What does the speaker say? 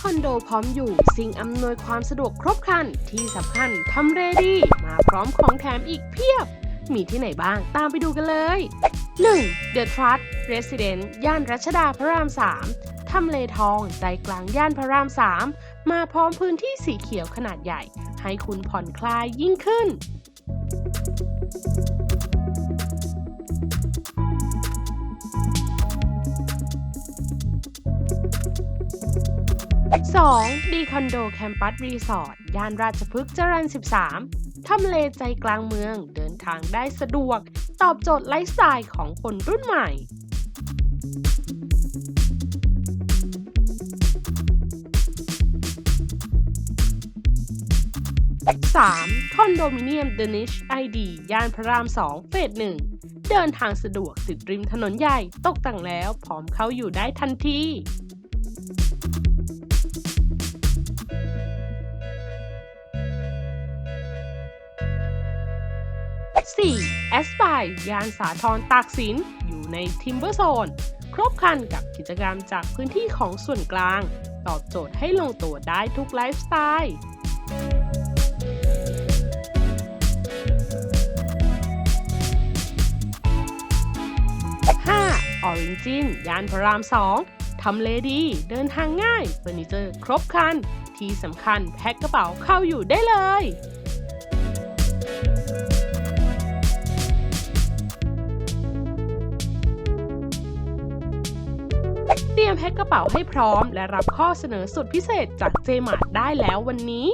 คอนโดพร้อมอยู่ สิ่งอำนวยความสะดวกครบครัน ที่สำคัญทำเรดีมาพร้อมของแถมอีกเพียบ มีที่ไหนบ้างตามไปดูกันเลย 1. The Trust Resident ย่านรัชดาพระราม 3 ทำเลทองใจกลางย่านพระราม 3 มาพร้อมพื้นที่สีเขียวขนาดใหญ่ ให้คุณผ่อนคลายยิ่งขึ้น 2. ดีคอนโดแคมปัสรีสอร์ทย่านราชพฤกษ์เจริญ13 ทำเลใจกลางเมืองเดินทางได้สะดวก ตอบโจทย์ไลฟ์สไตล์ของคนรุ่นใหม่ 3. คอนโดมิเนียม The Niche ID ย่านพระราม 2 เฟส1เดินทางสะดวกติดริมถนนใหญ่ตกแต่งแล้วพร้อมเข้าอยู่ได้ทันที 4. แอสไ e ยานสาทรตากสิน อยู่ในทิมเบอร์โซนครบครันกับกิจกรรมจากพื้นที่ของส่วนกลาง ตอบโจทย์ให้ลงตัวได้ทุกไลฟ์สไตล์ 5. Origin ยานพระราม 2 ทำเลดี เดินทางง่ายเฟอร์นิเจอร์ครบครัน ที่สำคัญแพ็คกระเป๋าเข้าอยู่ได้เลย เตรียมแพ็คกระเป๋าให้พร้อม และรับข้อเสนอสุดพิเศษจากเจมาร์ได้แล้ววันนี้